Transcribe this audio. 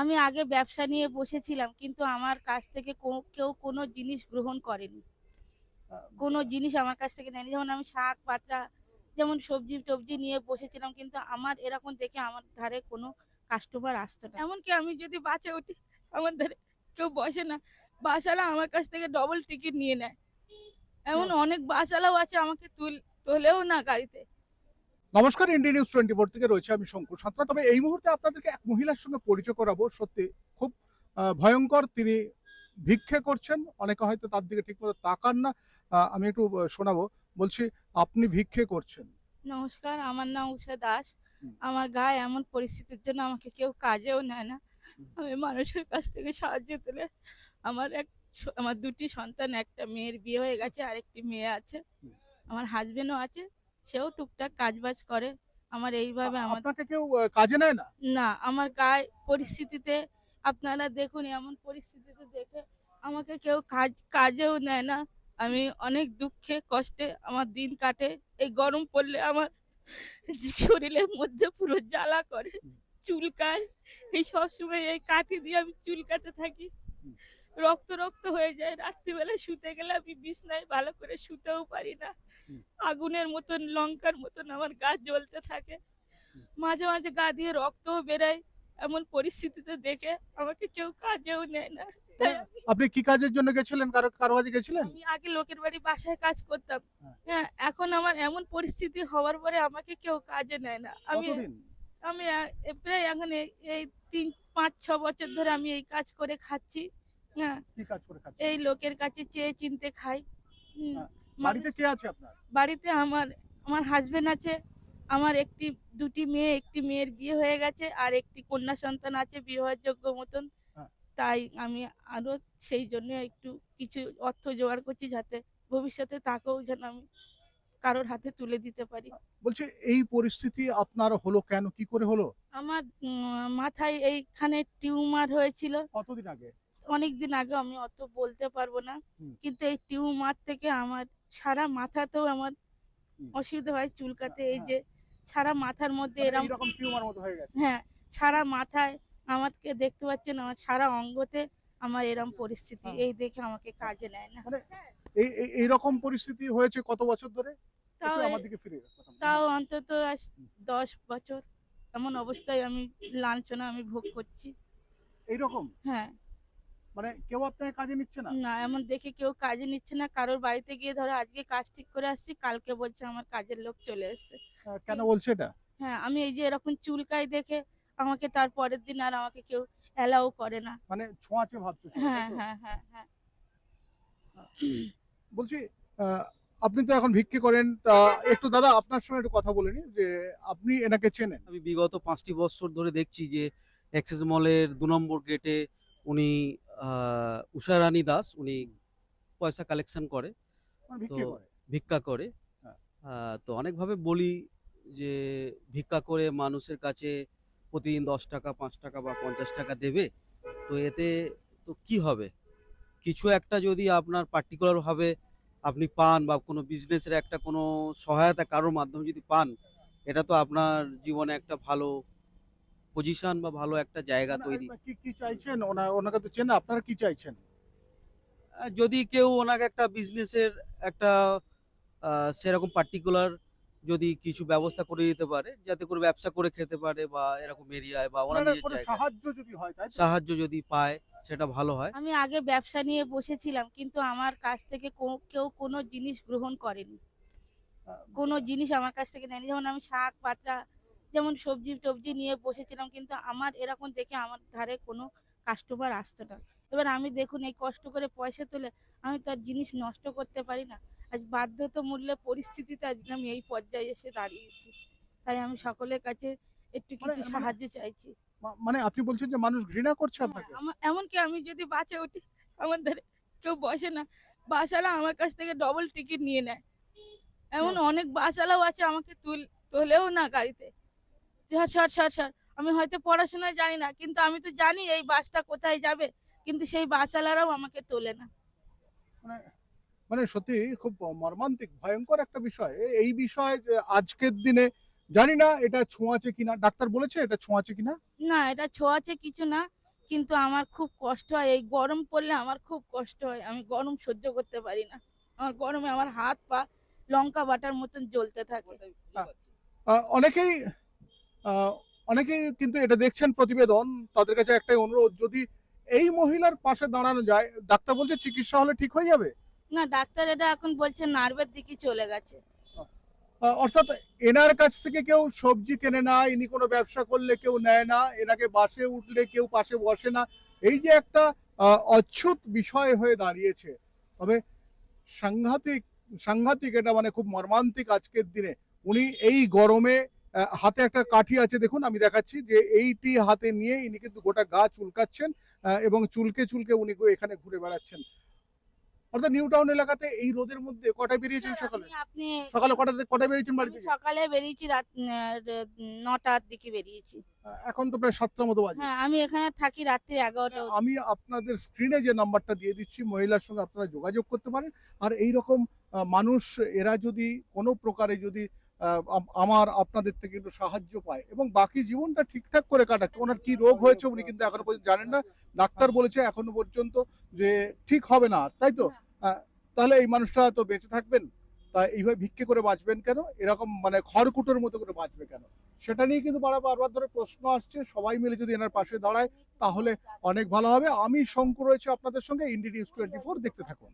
আমি আগে ব্যবসা নিয়ে বসেছিলাম কিন্তু আমার কাছ থেকে কেউ কোনো জিনিস গ্রহণ করেনি। কোনো জিনিস আমার কাছ থেকে নেয়নি। যেমন আমি শাক পাতা যেমন সবজি টবজি নিয়ে বসেছিলাম কিন্তু আমার এরকম দেখে আমার ধারে কোনো কাস্টমার আসতো না। এমনকি আমি যদি বাসে উঠি আমার ধারে কেউ বসে না বাসালা আমার কাছ থেকে ডবল টিকিট নিয়ে নেয়। এমন অনেক বাসালাও আছে আমাকে তুল তোলেও না গাড়িতে। নমস্কার ইন্ডিয়া নিউজ টোয়েন্টি ফোর থেকে রয়েছে আমি শঙ্কর সাঁতরা। তবে এই মুহূর্তে আপনাদেরকে এক মহিলার সঙ্গে পরিচয় করাবো। সত্যি খুব ভয়ঙ্কর তিনি ভিক্ষে করছেন। অনেকে হয়তো তার দিকে ঠিকমতো তাকান না। আমি একটু শোনাবো। বলছি আপনি ভিক্ষে করছেন? নমস্কার আমার নাম উষা দাস। আমার গায়ে এমন পরিস্থিতির জন্য আমাকে কেউ কাজেও নেয় না। আমি মানুষের কাছ থেকে সাহায্য তুলে আমার এক আমার দুটি সন্তান একটা মেয়ের বিয়ে হয়ে গেছে আর একটি মেয়ে আছে। আমার হাজবেন্ডও আছে। সেও টুকটাক কাজবাজ করে। আমার এইভাবে আমার আপনাকে কেউ কাজে নেয় না? না আমার গায়ে পরিস্থিতিতে আপনারা দেখুন এমন পরিস্থিতিতে দেখে আমাকে কেউ কাজ কাজেও নেয় না। আমি অনেক দুঃখে কষ্টে আমার দিন কাটে। এই গরম পড়লে আমার শরীরের মধ্যে পুরো জ্বালা করে চুলকায় এই সবসময় এই কাঠি দিয়ে আমি চুলকাতে থাকি। রক্ত রক্ত হয়ে যায়। রাত্রিবেলা শুতে গেলে আমি বিছনায় ভালো করে শুতেও পারি না। আগুনের মতন লঙ্কার মতন আমার গা জ্বলতে থাকে। মাঝে মাঝে গা দিয়ে রক্তও বেরোয় এমন পরিস্থিতিতে দেখে আমাকে কেউ কাজেও নেয় না। আমি- আপনি কি কাজের জন্য গেছিলেন? কারও কারও কাজে গেছিলেন? আমি আগে লোকের বাড়ি বাসায় কাজ করতাম। হ্যাঁ। হ্যাঁ এখন আমার এমন পরিস্থিতি হওয়ার পরে আমাকে কেউ কাজে নেয় না। আমি আমি প্রায় এখন এই- এই তিন পাঁচ ছ বছর ধরে আমি এই কাজ করে খাচ্ছি। হ্যাঁ কি কাজ করে খাচ্ছেন? এই লোকের কাছে চেয়ে চিনতে খাই। হুম, হ্যাঁ, বাড়িতে কে আছে আপনার? বাড়িতে আমার আমার হাজবেন্ড আছে আমার একটি দুটি মেয়ে একটি মেয়ের বিয়ে হয়ে গেছে আর একটি কন্যা সন্তান আছে বিবাহের যোগ্য মতন। হ্যাঁ। তাই আমি আরও সেই জন্য একটু কিছু অর্থ জোগাড় করছি যাতে ভবিষ্যতে তাকেও যেন আমি কারোর হাতে তুলে দিতে পারি। বলছি এই পরিস্থিতি আপনার হলো কেন? কি করে হলো? আমার উম, মাথায় এইখানে টিউমার হয়েছিল। কতদিন আগে? অনেক দিন আগে আমি অত বলতে পারব না কিন্তু এই টিউমার থেকে আমার সারা মাথাতেও আমার অসুবিধা হয় চুলকাতে এই হ্যাঁ। যে সারা মাথার মধ্যে মানে এরকম টিউমার মতো হয়ে গেছে। হ্যাঁ সারা মাথায় আমাকে দেখতে পাচ্ছেন আমার সারা অঙ্গতে আমার এরকম পরিস্থিতি হ্যাঁ। এই দেখে আমাকে কাজে নেয় না। এই এই- এইরকম পরিস্থিতি হয়েছে কত বছর ধরে? তাও আমার দিকে ফিরে তাও অন্তত আজ দশ বছর এমন অবস্থায় আমি লাঞ্ছনা আমি ভোগ করছি। এইরকম? হ্যাঁ। মানে কেউ আপনার কাজে নিচ্ছে না? না এমন দেখে কেউ কাজে নিচ্ছে না। কারোর বাড়িতে গিয়ে ধরো আজকে কাজ ঠিক করে আসছি কালকে বলছে আমার কাজের লোক চলে এসছে। কেন বলছে এটা? হ্যাঁ আমি এই যে এরকম চুলকাই দেখে আমাকে তার পরের দিন আর আমাকে কেউ অ্যালাউ করে না। মানে ছোঁয়াচে ভাবছ হ্যাঁ হ্যাঁ হ্যাঁ হ্যাঁ। বলছি আপনি তো এখন ভিক্ষে করেন। তা একটু দাদা আপনার সঙ্গে একটু কথা বলে নি যে আপনি এনাকে চেনেন। আমি বিগত পাঁচটি বছর ধরে দেখছি যে অ্যাক্সিস মলের দু নম্বর গেটে উনি আহ, উষারানী দাস উনি পয়সা কালেকশন করে মানে তো- ভিক্ষা করে। হ্যাঁ। তো অনেকভাবে বলি যে ভিক্ষা করে মানুষের কাছে প্রতিদিন দশ টাকা পাঁচ টাকা বা পঞ্চাশ টাকা দেবে তো এতে তো কি হবে? কিছু একটা যদি আপনার পার্টিকুলারভাবে আপনি পান বা কোনো বিজনেসের একটা কোনো সহায়তা কারোর মাধ্যমে যদি পান এটা তো আপনার জীবনে একটা ভালো পজিশন বা ভালো একটা জায়গা তৈরি। কি কি চাইছেন? ওনা ওনাকে তো চেনে আপনারা কি চাইছেন? যদি কেউ ওনাকে একটা বিজনেসের একটা আহ, সেরকম পার্টিকুলার যদি কিছু ব্যবস্থা করে দিতে পারে যাতে করে ব্যবসা করে খেতে পারে বা এরকম এরিয়ায় বা ওনার নিজের জায়গায়। সাহায্য যদি হয় তাই সাহায্য যদি পায় সেটা ভালো হয়। আমি আগে ব্যবসা নিয়ে বসেছিলাম কিন্তু আমার কাছ থেকে কেউ কোনো জিনিস গ্রহণ করেনি। কোনো জিনিস আমার কাছ থেকে নেয়নি যেমন আমি শাক পাতা যেমন সবজি টবজি নিয়ে বসেছিলাম কিন্তু আমার এরকম দেখে আমার ধারে কোনো কাস্টমার আসতো না। এবার আমি দেখুন এই কষ্ট করে পয়সা তুলে আমি তার জিনিস নষ্ট করতে পারি না। আজ বাধ্যতামূল্যে পরিস্থিতিতে আজ আমি এই পর্যায়ে এসে দাঁড়িয়েছি। তাই আমি সকলের কাছে একটু মানে- কিছু মানে- সাহায্য চাইছি। মানে আপনি বলছেন যে মানুষ ঘৃণা করছে হ্যাঁ, আপনাকে? এমনকি আমি যদি বাসে উঠি আমার ধারে কেউ বসে না। বাসালা আমার কাছ থেকে ডবল টিকিট নিয়ে নেয়। এমন হ্যাঁ। অনেক বাসালাও আছে আমাকে তুল তোলেও না গাড়িতে। স্যার স্যার স্যার স্যার আমি হয়তো পড়াশোনায় জানি না কিন্তু আমি তো জানি এই বাসটা কোথায় যাবে কিন্তু সেই বাসওয়ালারাও আমাকে তোলে না। মানে মানে সত্যি খুব মর্মান্তিক ভয়ঙ্কর একটা বিষয়। এই বিষয় যে আজকের দিনে জানি না এটা ছোঁয়াচে কিনা। ডাক্তার বলেছে এটা ছোঁয়াচে কিনা? না এটা ছোঁয়াচে কিছু না কিন্তু আমার খুব কষ্ট হয়। এই গরম পড়লে আমার খুব কষ্ট হয়। আমি গরম সহ্য করতে পারি না। আমার গরমে আমার হাত পা লঙ্কা বাটার মতন জ্বলতে থাকে। অনেকেই অনেকেই কিন্তু এটা দেখছেন প্রতিবেদন তাদের কাছে একটাই অনুরোধ যদি এই মহিলার পাশে দাঁড়ানো যায় ডাক্তার বলছে চিকিৎসা হলে ঠিক হয়ে যাবে? না ডাক্তার এটা এখন বলছে নার্ভের দিকে চলে গেছে। অর্থাৎ এনার কাছ থেকে কেউ সবজি কেনে না ইনি কোনো ব্যবসা করলে কেউ নেয় না এনাকে বাসে উঠলে কেউ পাশে বসে না। এই যে একটা অচ্ছুত বিষয় হয়ে দাঁড়িয়েছে। তবে সাংঘাতিক সাংঘাতিক এটা মানে খুব মর্মান্তিক আজকের দিনে। উনি এই গরমে হাতে একটা কাঠি আছে দেখুন আমি দেখাচ্ছি যে এইটি হাতে নিয়ে ইনি কিন্তু গোটা গা চুলকাচ্ছেন এবং চুলকে চুলকে উনি এখানে ঘুরে বেড়াচ্ছেন। অর্থাৎ নিউ টাউন এলাকাতে এই রোদের মধ্যে কটায় বেরিয়েছেন সকালে? আপনি- সকালে কটাতে কটায় বেরিয়েছেন বাড়ি থেকে সকালে বেরিয়েছি রাত নটার দিকে বেরিয়েছি। এখন তো প্রায় সাতটার মতো বাজে। হ্যাঁ আমি এখানে থাকি রাত্রি এগারোটা আমি আপনাদের স্ক্রিনে যে নাম্বারটা দিয়ে দিচ্ছি মহিলার সঙ্গে আপনারা যোগাযোগ করতে পারেন। আর এই রকম মানুষ এরা যদি কোনো প্রকারে যদি আমার আপনাদের থেকে একটু সাহায্য পায় এবং বাকি জীবনটা ঠিকঠাক করে কাটাচ্ছে ওনার কি রোগ হয়েছে উনি কিন্তু এখনও পর্যন্ত জানেন না। ডাক্তার বলেছে এখনও পর্যন্ত যে ঠিক হবে না আর, তাই তো? আহ, তাহলে এই মানুষটা তো বেঁচে থাকবেন তা এইভাবে ভিক্ষে করে বাঁচবেন কেন? এরকম মানে খড়কুটোর মতো করে বাঁচবে কেন? সেটা নিয়ে কিন্তু বারবার বারবার ধরে প্রশ্ন আসছে সবাই মিলে যদি এনার পাশে দাঁড়ায় তাহলে অনেক ভালো হবে। আমি শঙ্কর রয়েছে আপনাদের সঙ্গে ইন্ডি নিউজ টোয়েন্টি ফোর দেখতে থাকুন।